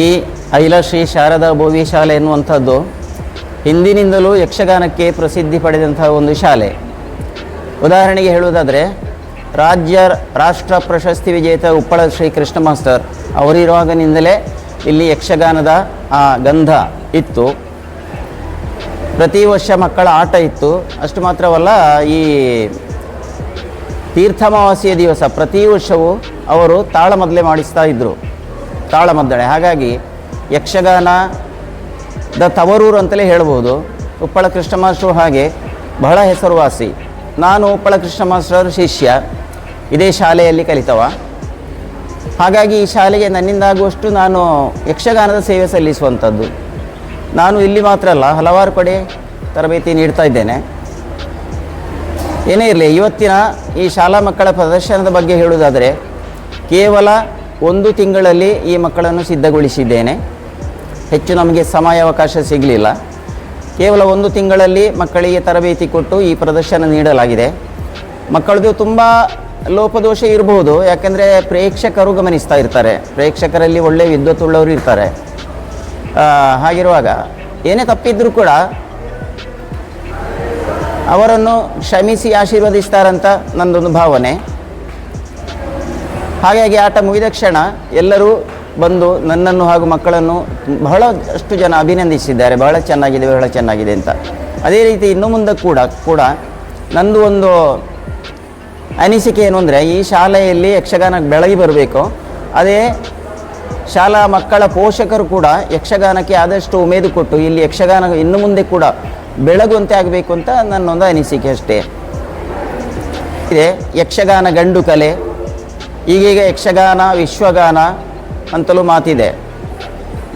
ಈ ಐಲಶ್ರೀ ಶಾರದಾ ಭೋವಿ ಶಾಲೆ ಎನ್ನುವಂಥದ್ದು ಹಿಂದಿನಿಂದಲೂ ಯಕ್ಷಗಾನಕ್ಕೆ ಪ್ರಸಿದ್ಧಿ ಪಡೆದಂತಹ ಒಂದು ಶಾಲೆ. ಉದಾಹರಣೆಗೆ ಹೇಳುವುದಾದರೆ, ರಾಜ್ಯ ರಾಷ್ಟ್ರ ಪ್ರಶಸ್ತಿ ವಿಜೇತ ಉಪ್ಪಳ ಶ್ರೀ ಕೃಷ್ಣ ಮಾಸ್ಟರ್ ಅವರಿರುವಾಗನಿಂದಲೇ ಇಲ್ಲಿ ಯಕ್ಷಗಾನದ ಆ ಗಂಧ ಇತ್ತು. ಪ್ರತಿ ವರ್ಷ ಮಕ್ಕಳ ಆಟ ಇತ್ತು. ಅಷ್ಟು ಮಾತ್ರವಲ್ಲ, ಈ ತೀರ್ಥಮಾವಾಸ್ಯ ದಿವಸ ಪ್ರತಿ ವರ್ಷವೂ ಅವರು ತಾಳಮದ್ದಲೆ ಮಾಡಿಸ್ತಾ ಇದ್ದರು ತಾಳಮದ್ದಳೆ ಹಾಗಾಗಿ ಯಕ್ಷಗಾನದ ತವರೂರು ಅಂತಲೇ ಹೇಳ್ಬೋದು. ಉಪ್ಪಳ ಕೃಷ್ಣ ಮಾಸ್ಟ್ರು ಹಾಗೆ ಬಹಳ ಹೆಸರುವಾಸಿ. ನಾನು ಉಪ್ಪಳ ಕೃಷ್ಣ ಮಾಸ್ಟರ್ ಶಿಷ್ಯ. ಇದೇ ಶಾಲೆಯಲ್ಲಿ ಕಲಿತವ. ಹಾಗಾಗಿ ಈ ಶಾಲೆಗೆ ನನ್ನಿಂದಾಗುವಷ್ಟು ನಾನು ಯಕ್ಷಗಾನದ ಸೇವೆ ಸಲ್ಲಿಸುವಂಥದ್ದು. ನಾನು ಇಲ್ಲಿ ಮಾತ್ರ ಅಲ್ಲ, ಹಲವಾರು ಕಡೆ ತರಬೇತಿ ನೀಡ್ತಾ ಇದ್ದೇನೆ. ಏನೇ ಇರಲಿ, ಇವತ್ತಿನ ಈ ಶಾಲಾ ಮಕ್ಕಳ ಪ್ರದರ್ಶನದ ಬಗ್ಗೆ ಹೇಳುವುದಾದರೆ, ಕೇವಲ ಒಂದು ತಿಂಗಳಲ್ಲಿ ಈ ಮಕ್ಕಳನ್ನು ಸಿದ್ಧಗೊಳಿಸಿದ್ದೇನೆ. ಹೆಚ್ಚು ನಮಗೆ ಸಮಯಾವಕಾಶ ಸಿಗಲಿಲ್ಲ. ಕೇವಲ ಒಂದು ತಿಂಗಳಲ್ಲಿ ಮಕ್ಕಳಿಗೆ ತರಬೇತಿ ಕೊಟ್ಟು ಈ ಪ್ರದರ್ಶನ ನೀಡಲಾಗಿದೆ. ಮಕ್ಕಳದು ತುಂಬ ಲೋಪದೋಷ ಇರಬಹುದು ಯಾಕೆಂದರೆ ಪ್ರೇಕ್ಷಕರು ಗಮನಿಸ್ತಾ ಇರ್ತಾರೆ. ಪ್ರೇಕ್ಷಕರಲ್ಲಿ ಒಳ್ಳೆಯ ವಿದ್ವತ್ತುಳ್ಳವರು ಇರ್ತಾರೆ. ಹಾಗಿರುವಾಗ ಏನೇ ತಪ್ಪಿದ್ರೂ ಕೂಡ ಅವರನ್ನು ಕ್ಷಮಿಸಿ ಆಶೀರ್ವದಿಸ್ತಾರಂತ ನನ್ನದೊಂದು ಭಾವನೆ. ಹಾಗಾಗಿ ಆಟ ಮುಗಿದ ಕ್ಷಣ ಎಲ್ಲರೂ ಬಂದು ನನ್ನನ್ನು ಹಾಗೂ ಮಕ್ಕಳನ್ನು ಬಹಳಷ್ಟು ಜನ ಅಭಿನಂದಿಸಿದ್ದಾರೆ. ಬಹಳ ಚೆನ್ನಾಗಿದೆ ಬಹಳ ಚೆನ್ನಾಗಿದೆ ಅಂತ. ಅದೇ ರೀತಿ ಇನ್ನು ಮುಂದೆ ಕೂಡ ಕೂಡ ನಂದು ಒಂದು ಅನಿಸಿಕೆ ಏನು ಅಂದರೆ, ಈ ಶಾಲೆಯಲ್ಲಿ ಯಕ್ಷಗಾನಕ್ಕೆ ಬೆಳಗಿ ಬರಬೇಕು. ಅದೇ ಶಾಲಾ ಮಕ್ಕಳ ಪೋಷಕರು ಕೂಡ ಯಕ್ಷಗಾನಕ್ಕೆ ಆದಷ್ಟು ಉಮೇದು ಕೊಟ್ಟು, ಇಲ್ಲಿ ಯಕ್ಷಗಾನ ಇನ್ನು ಮುಂದೆ ಕೂಡ ಬೆಳಗುವಂತೆ ಆಗಬೇಕು ಅಂತ ನನ್ನೊಂದು ಅನಿಸಿಕೆ ಅಷ್ಟೇ. ಇದೆ, ಯಕ್ಷಗಾನ ಗಂಡು ಕಲೆ. ಈಗೀಗ ಯಕ್ಷಗಾನ, ವಿಶ್ವಗಾನ ಅಂತಲೂ ಮಾತಿದೆ.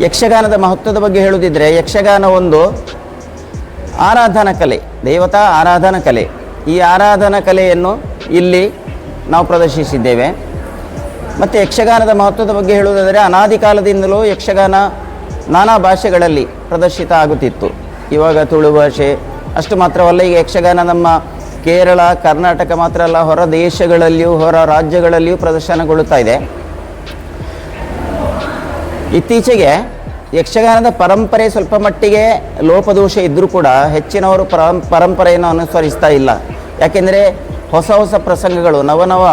ಯಕ್ಷಗಾನದ ಮಹತ್ವದ ಬಗ್ಗೆ ಹೇಳುವುದಿದ್ರೆ ಯಕ್ಷಗಾನ ಒಂದು ಆರಾಧನಾ ಕಲೆ, ದೇವತಾ ಆರಾಧನಾ ಕಲೆ. ಈ ಆರಾಧನಾ ಕಲೆಯನ್ನು ಇಲ್ಲಿ ನಾವು ಪ್ರದರ್ಶಿಸಿದ್ದೇವೆ. ಮತ್ತು ಯಕ್ಷಗಾನದ ಮಹತ್ವದ ಬಗ್ಗೆ ಹೇಳುವುದಾದರೆ ಅನಾದಿ ಕಾಲದಿಂದಲೂ ಯಕ್ಷಗಾನ ನಾನಾ ಭಾಷೆಗಳಲ್ಲಿ ಪ್ರದರ್ಶಿತ ಆಗುತ್ತಿತ್ತು. ಇವಾಗ ತುಳು ಭಾಷೆ ಅಷ್ಟು ಮಾತ್ರವಲ್ಲ, ಈಗ ಯಕ್ಷಗಾನ ನಮ್ಮ ಕೇರಳ, ಕರ್ನಾಟಕ ಮಾತ್ರ ಅಲ್ಲ, ಹೊರ ದೇಶಗಳಲ್ಲಿಯೂ, ಹೊರ ರಾಜ್ಯಗಳಲ್ಲಿಯೂ ಪ್ರದರ್ಶನಗೊಳ್ಳುತ್ತಾ ಇದೆ. ಇತ್ತೀಚೆಗೆ ಯಕ್ಷಗಾನದ ಪರಂಪರೆ ಸ್ವಲ್ಪ ಮಟ್ಟಿಗೆ ಲೋಪದೋಷ ಇದ್ದರೂ ಕೂಡ ಹೆಚ್ಚಿನವರು ಪರಂ, ಪರಂಪರೆಯನ್ನು ಅನುಸರಿಸ್ತಾ ಇಲ್ಲ. ಯಾಕೆಂದರೆ ಹೊಸ ಹೊಸ ಪ್ರಸಂಗಗಳು ನವನವ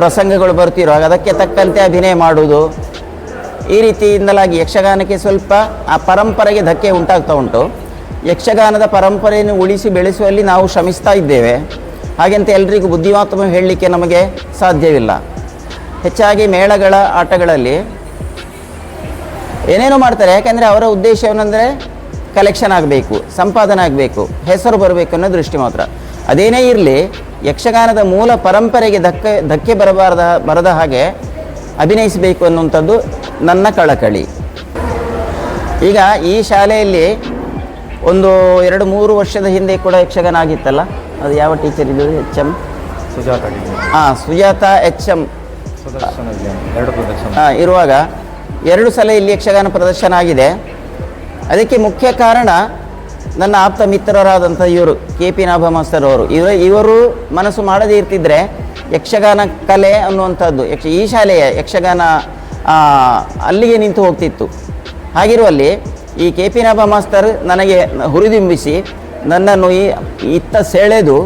ಪ್ರಸಂಗಗಳು ಬರ್ತಿರೋ ಅದಕ್ಕೆ ತಕ್ಕಂತೆ ಅಭಿನಯ ಮಾಡುವುದು ಈ ರೀತಿಯಿಂದಲಾಗಿ ಯಕ್ಷಗಾನಕ್ಕೆ ಸ್ವಲ್ಪ ಆ ಪರಂಪರೆಗೆ ಧಕ್ಕೆ ಉಂಟಾಗ್ತಾ ಉಂಟು. ಯಕ್ಷಗಾನದ ಪರಂಪರೆಯನ್ನು ಉಳಿಸಿ ಬೆಳೆಸುವಲ್ಲಿ ನಾವು ಶ್ರಮಿಸ್ತಾ ಇದ್ದೇವೆ. ಹಾಗೆಂತ ಎಲ್ರಿಗೂ ಬುದ್ಧಿವಾತ್ಮ ಹೇಳಲಿಕ್ಕೆ ನಮಗೆ ಸಾಧ್ಯವಿಲ್ಲ. ಹೆಚ್ಚಾಗಿ ಮೇಳಗಳ ಆಟಗಳಲ್ಲಿ ಏನೇನೋ ಮಾಡ್ತಾರೆ, ಯಾಕೆಂದರೆ ಅವರ ಉದ್ದೇಶ ಏನಂದರೆ ಕಲೆಕ್ಷನ್ ಆಗಬೇಕು, ಸಂಪಾದನೆ ಆಗಬೇಕು, ಹೆಸರು ಬರಬೇಕು ಅನ್ನೋ ದೃಷ್ಟಿ ಮಾತ್ರ. ಅದೇನೇ ಇರಲಿ, ಯಕ್ಷಗಾನದ ಮೂಲ ಪರಂಪರೆಗೆ ಧಕ್ಕೆ ಧಕ್ಕೆ ಬರಬಾರದ, ಬರದ ಹಾಗೆ ಅಭಿನಯಿಸಬೇಕು ಅನ್ನುವಂಥದ್ದು ನನ್ನ ಕಳಕಳಿ. ಈಗ ಈ ಶಾಲೆಯಲ್ಲಿ ಒಂದು ಎರಡು ಮೂರು ವರ್ಷದ ಹಿಂದೆ ಕೂಡ ಯಕ್ಷಗಾನ ಆಗಿತ್ತಲ್ಲ ಅದು ಯಾವ ಟೀಚರ್ ಇದು ಎಚ್ ಎಂ ಸುಜಾತ ಹಾಂ ಸುಜಾತ ಎಚ್ ಎಂ ಪ್ರದರ್ಶನ ಇದೆ ಎರಡು ಪ್ರದರ್ಶನ. ಆ, ಇರುವಾಗ ಎರಡು ಸಲ ಇಲ್ಲಿ ಯಕ್ಷಗಾನ ಪ್ರದರ್ಶನ ಆಗಿದೆ. ಅದಕ್ಕೆ ಮುಖ್ಯ ಕಾರಣ ನನ್ನ ಆಪ್ತ ಮಿತ್ರರಾದಂಥ ಇವರು ಕೆ ಪಿ ನಾಭ ಮಾಸ್ತರ್ ಅವರು. ಇವರು ಇವರು ಮನಸ್ಸು ಮಾಡದೇ ಇರ್ತಿದ್ರೆ ಯಕ್ಷಗಾನ ಕಲೆ ಅನ್ನುವಂಥದ್ದು ಯಕ್ಷ ಈ ಶಾಲೆಯ ಯಕ್ಷಗಾನ ಅಲ್ಲಿಗೆ ನಿಂತು ಹೋಗ್ತಿತ್ತು. ಹಾಗಿರುವಲ್ಲಿ ಈ ಕೆ ಪಿ ನಾಭ ಮಾಸ್ತರ್ ನನಗೆ ಹುರಿದುಂಬಿಸಿ ನನ್ನನ್ನು ಈ ಇತ್ತ ಸೆಳೆದು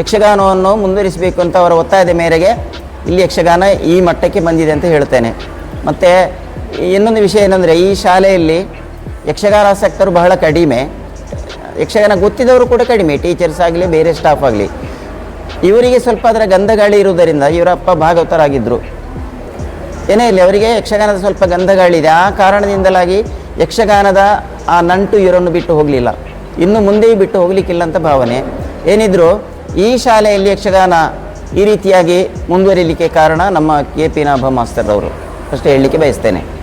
ಯಕ್ಷಗಾನವನ್ನು ಮುಂದುವರಿಸಬೇಕು ಅಂತ ಅವರ ಒತ್ತಾಯದ ಮೇರೆಗೆ ಇಲ್ಲಿ ಯಕ್ಷಗಾನ ಈ ಮಟ್ಟಕ್ಕೆ ಬಂದಿದೆ ಅಂತ ಹೇಳ್ತೇನೆ. ಮತ್ತು ಇನ್ನೊಂದು ವಿಷಯ ಏನಂದರೆ ಈ ಶಾಲೆಯಲ್ಲಿ ಯಕ್ಷಗಾನ ಆಸಕ್ತರು ಬಹಳ ಕಡಿಮೆ. ಯಕ್ಷಗಾನ ಗೊತ್ತಿದ್ದವರು ಕೂಡ ಕಡಿಮೆ ಟೀಚರ್ಸ್ ಆಗಲಿ, ಬೇರೆ ಸ್ಟಾಫ್ ಆಗಲಿ. ಇವರಿಗೆ ಸ್ವಲ್ಪ ಅದರ ಗಂಧಗಾಳಿ ಇರುವುದರಿಂದ ಇವರಪ್ಪ ಭಾಗವತರಾಗಿದ್ದರು ಏನೇ ಇಲ್ಲಿ ಅವರಿಗೆ ಯಕ್ಷಗಾನದ ಸ್ವಲ್ಪ ಗಂಧಗಾಳಿ ಇದೆ. ಆ ಕಾರಣದಿಂದಲಾಗಿ ಯಕ್ಷಗಾನದ ಆ ನಂಟು ಇವರನ್ನು ಬಿಟ್ಟು ಹೋಗಲಿಲ್ಲ. ಇನ್ನು ಮುಂದೆಯೂ ಬಿಟ್ಟು ಹೋಗಲಿಕ್ಕಿಲ್ಲ ಅಂತ ಭಾವನೆ. ಏನಿದ್ರು ಈ ಶಾಲೆಯಲ್ಲಿ ಯಕ್ಷಗಾನ ಈ ರೀತಿಯಾಗಿ ಮುಂದುವರಿಲಿಕ್ಕೆ ಕಾರಣ ನಮ್ಮ ಕೆ. ಪಿ. ನಾಭ ಮಾಸ್ತರ್ ಅವರು ಅಷ್ಟೇ ಹೇಳಲಿಕ್ಕೆ ಬಯಸ್ತೇನೆ.